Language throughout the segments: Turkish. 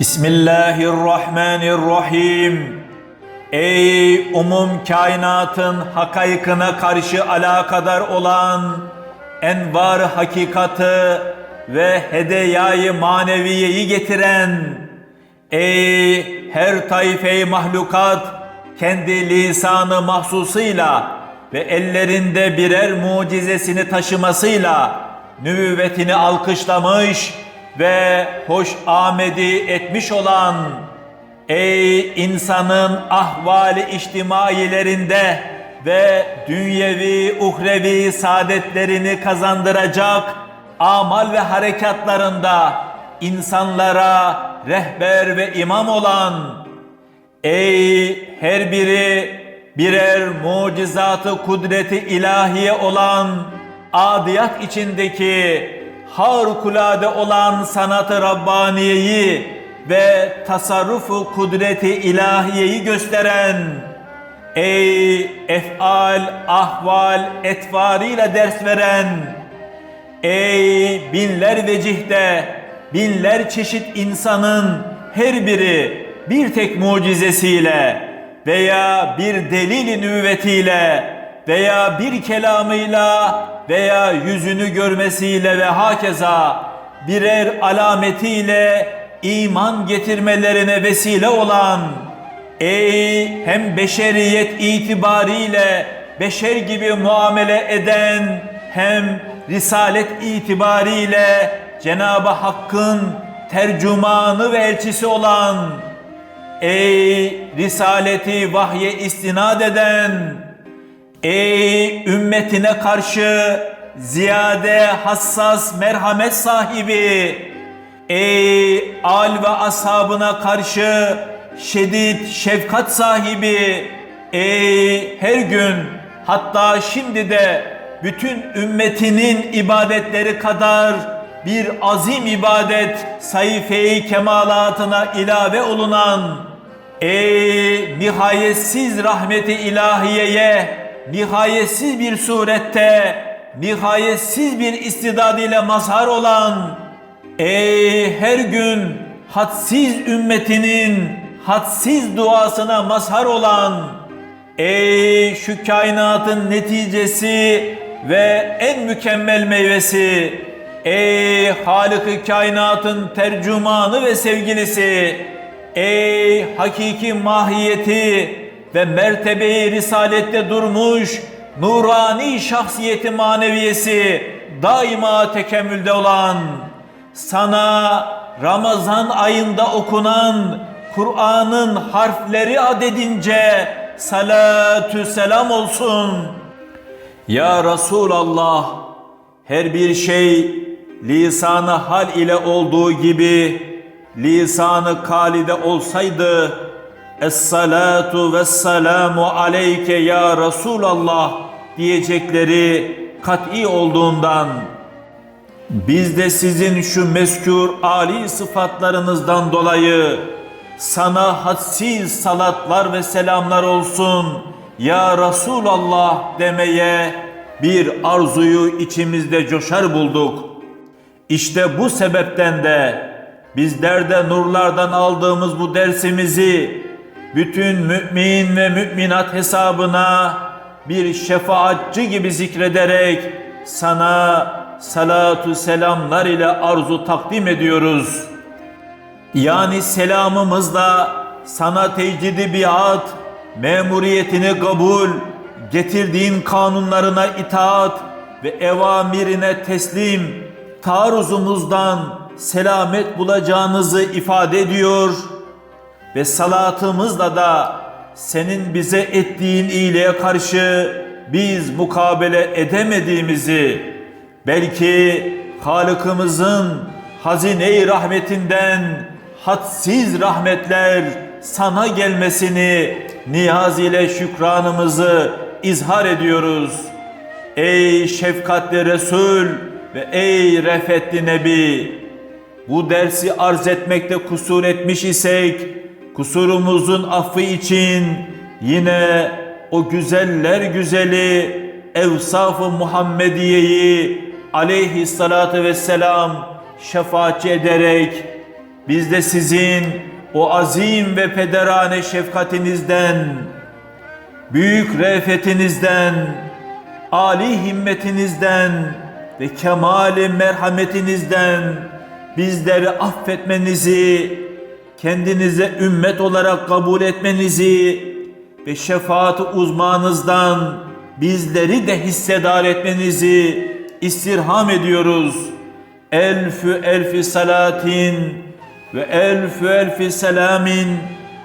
Bismillahirrahmanirrahim. Ey umum kainatın hakaykına karşı alakadar olan envar hakikatı ve hedeyayı maneviyeyi getiren ey her tayfeyi mahlukat kendi lisanı mahsusuyla ve ellerinde birer mucizesini taşımasıyla nübüvvetini alkışlamış ve hoş amedi etmiş olan ey insanın ahvali içtimailerinde ve dünyevi uhrevi saadetlerini kazandıracak amal ve harekatlarında insanlara rehber ve imam olan ey her biri birer mucizatı kudreti ilahiye olan adiyat içindeki harikulade olan sanatı Rabbaniyeyi ve tasarrufu kudreti ilahiyeyi gösteren ey efal, ahval, etvarıyla ders veren ey binler vecihte binler çeşit insanın her biri bir tek mucizesiyle veya bir delil nüvvetiyle veya bir kelamıyla veya yüzünü görmesiyle ve hakeza birer alametiyle iman getirmelerine vesile olan ey hem beşeriyet itibariyle beşer gibi muamele eden hem risalet itibariyle Cenab-ı Hakk'ın tercümanı ve elçisi olan ey risaleti vahye istinad eden Ey ümmetine karşı ziyade hassas merhamet sahibi, ey al ve ashabına karşı şiddet şefkat sahibi, ey her gün hatta şimdi de bütün ümmetinin ibadetleri kadar bir azim ibadet sayfeyi kemalatına ilave olunan, ey nihayetsiz rahmeti ilahiyeye, nihayetsiz bir surette, nihayetsiz bir istidad ile mazhar olan, ey her gün hadsiz ümmetinin hadsiz duasına mazhar olan, ey şu kainatın neticesi ve en mükemmel meyvesi, ey Halık-ı kainatın tercümanı ve sevgilisi, ey hakiki mahiyeti, ve mertebeyi risalette durmuş nurani şahsiyeti maneviyesi daima tekemmülde olan sana Ramazan ayında okunan Kur'an'ın harfleri adedince salatü selam olsun. Ya Resulallah her bir şey lisanı hal ile olduğu gibi lisanı kalide olsaydı Es-salatu ve selamu aleyke ya Resulallah diyecekleri kat'i olduğundan biz de sizin şu meskûr âli sıfatlarınızdan dolayı sana hadsiz salatlar ve selamlar olsun ya Resulallah demeye bir arzuyu içimizde coşar bulduk. İşte bu sebepten de bizler de nurlardan aldığımız bu dersimizi bütün mümin ve müminat hesabına bir şefaatçi gibi zikrederek sana salatu selamlar ile arzu takdim ediyoruz. Yani selamımızla sana tecidi biat, memuriyetini kabul, getirdiğin kanunlarına itaat ve evamirine teslim, taarruzumuzdan selamet bulacağınızı ifade ediyor.'' ve salatımızla da senin bize ettiğin iyiliğe karşı biz mukabele edemediğimizi belki Halık'ımızın hazine-i rahmetinden hadsiz rahmetler sana gelmesini niyaz ile şükranımızı izhar ediyoruz. Ey şefkatli Resul ve ey refetli Nebi bu dersi arz etmekte kusur etmiş isek, kusurumuzun affı için yine o güzeller güzeli Evsaf-ı Muhammediye'yi aleyhissalatu vesselam şefaatçi ederek biz de sizin o azim ve pederane şefkatinizden, büyük re'fetinizden, âli himmetinizden ve kemali merhametinizden bizleri affetmenizi, kendinize ümmet olarak kabul etmenizi ve şefaat uzmanınızdan bizleri de hissedar etmenizi istirham ediyoruz. Elfü elfi salatin ve elfü elfi selamin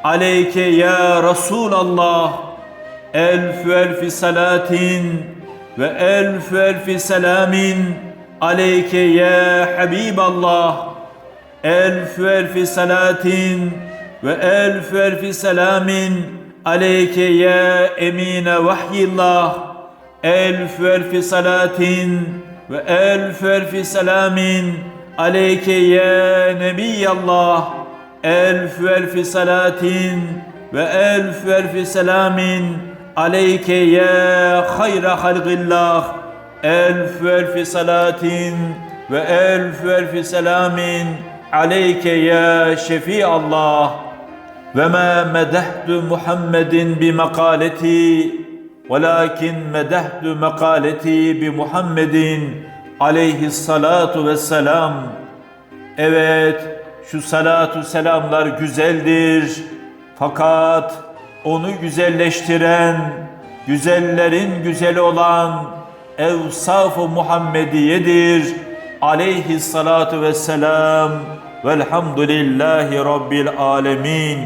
aleyke ya Resulallah. Elfü elfi salatin ve elfü elfi selamin aleyke ya Habiballah. Elfü elfi salatin ve elfü elfi selamin aleyke ya emine vahyillah. Elfü elfi salatin ve elfü elfi selamin aleyke ya nebiyallah. Elfü elfi salatin ve elfü elfi selamin aleyke ya hayra halgillah. Elfü elfi salatin ve elfü elfi selamin aleyke ya şefi Allah. Ve ma medehtu Muhammedin bi makaleti velakin medehtu makaleti bi Muhammedin aleyhissalatu vesselam. Evet, şu salatu selamlar güzeldir. Fakat onu güzelleştiren, güzellerin güzeli olan Evsaf-ı Muhammediyedir. Aleyhissalatu vesselam. Velhamdülillahi Rabbil alemin.